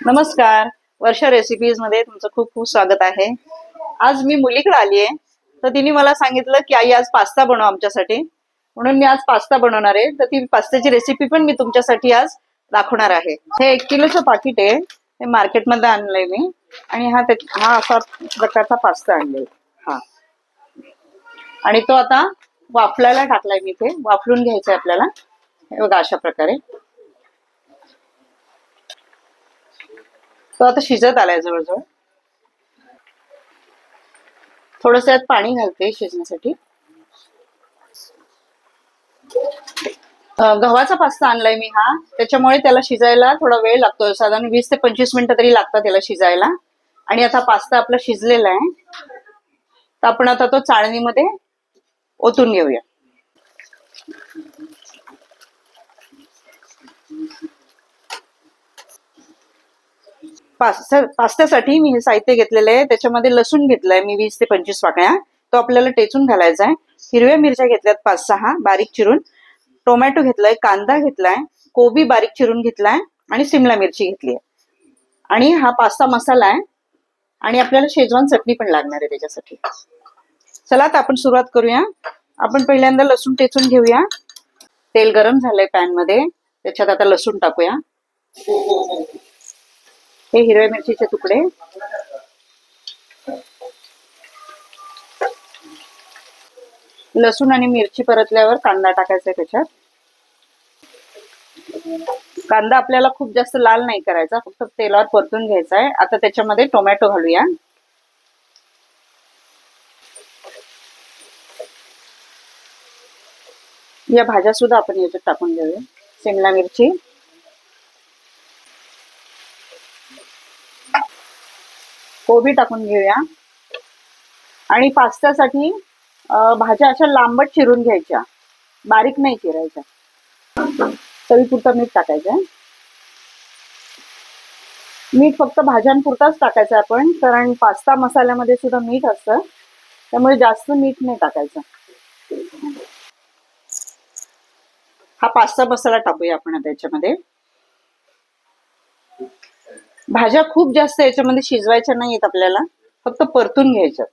नमस्कार. वर्षा रेसिपीजमध्ये तुमचं खूप खूप स्वागत आहे. आज मी मुलीकडे आली आहे. तर तिने मला सांगितलं की आई आज पास्ता बनव आमच्यासाठी. म्हणून मी आज पास्ता बनवणार आहे. तर ती पास्त्याची रेसिपी पण मी तुमच्यासाठी आज दाखवणार आहे. हे एक किलोचं पाकिट आहे. हे मार्केटमध्ये आणलंय मी. आणि हा हा असा प्रकारचा पास्ता आणलाय. हा. आणि तो आता वाफलायला टाकलाय मी इथे. वाफलून घ्यायचा आहे आपल्याला. हे बघा अशा प्रकारे. तो आता शिजत आलाय जवळजवळ. थोडस यात पाणी घालते शिजण्यासाठी. गव्हाचा पास्ता आणलाय मी हा. त्याच्यामुळे त्याला शिजायला थोडा वेळ लागतो. साधारण वीस ते पंचवीस मिनिटं तरी लागतात त्याला शिजायला. आणि आता पास्ता आपला शिजलेला आहे. तर आपण आता तो चाळणीमध्ये ओतून घेऊया पास्ता पास्त्यासाठी मी हे साहित्य घेतलेलं आहे. त्याच्यामध्ये लसूण घेतलाय मी वीस ते पंचवीस वाकड्या तो आपल्याला टेचून घालायचा आहे. हिरव्या मिरच्या घेतल्यात पाच सहा बारीक चिरून. टोमॅटो घेतलाय कांदा घेतलाय कोबी बारीक चिरून घेतलाय आणि सिमला मिरची घेतली आहे. आणि हा पास्ता मसाला आहे. आणि आपल्याला शेजवान चटणी पण लागणार आहे त्याच्यासाठी. चला आता आपण सुरुवात करूया. आपण पहिल्यांदा लसूण टेचून घेऊया. तेल गरम झालंय पॅनमध्ये त्याच्यात आता लसूण टाकूया. हे हिरव्या मिरचीचे तुकडे. लसूण आणि मिरची परतल्यावर कांदा टाकायचा आहे त्याच्यात. कांदा आपल्याला खूप जास्त लाल नाही करायचा फक्त तेलावर परतून घ्यायचा आहे. आता त्याच्यामध्ये टोमॅटो घालूया. या भाज्या सुद्धा आपण याच्यात टाकून घेऊया शिमला मिरची. कोबी टाकून घेऊया. आणि पास्त्यासाठी भाज्या अशा लांबट चिरून घ्यायच्या. बारीक नाही चिरायच्या. चवीपुरतं मीठ टाकायचं मीठ फक्त भाज्यांपुरताच टाकायचं आपण कारण पास्ता मसाल्यामध्ये सुद्धा मीठ असतं. त्यामुळे जास्त मीठ नाही टाकायचं. हा पास्ता मसाला टाकूया आपण त्याच्यामध्ये भाज्या खूप जास्त याच्यामध्ये शिजवायच्या नाहीयेत आपल्याला. फक्त परतून घ्यायच्या.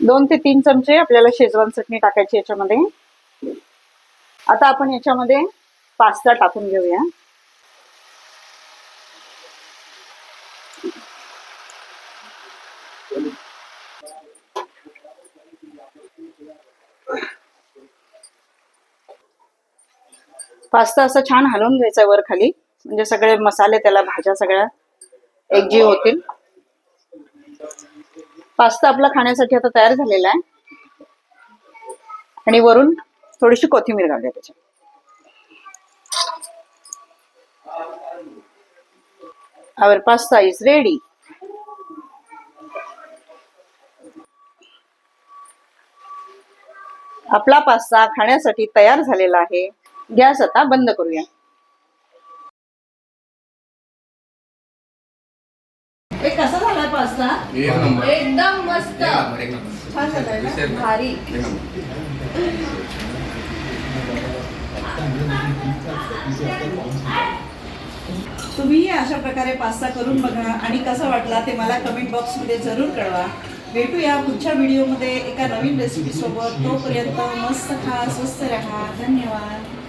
दोन ते तीन चमचे आपल्याला शेजवान चटणी टाकायची याच्यामध्ये. आता आपण याच्यामध्ये पास्ता टाकून घेऊया. पास्ता असं छान हलवून घ्यायचा वर खाली म्हणजे सगळे मसाले त्याला भाज्या सगळ्या एकजीव होतील. पास्ता आपला खाण्यासाठी आता तयार झालेला आहे. आणि वरून थोडीशी कोथिंबीर घालूया त्याच्या आवर पास्ता इज रेडी आपला पास्ता खाण्यासाठी तयार झालेला आहे. गॅस आता बंद करूया. एक कसा झालाय पास्ता एकदम मस्त. छान झालाय. भारी. तुम्ही अशा प्रकारे पास्ता करून बघा आणि कसा वाटला ते मला कमेंट बॉक्समध्ये जरूर कळवा. भेटूया पुढच्या व्हिडिओमध्ये एका नवीन रेसिपी सोबत. तोपर्यंत मस्त खा स्वस्त राहा. धन्यवाद.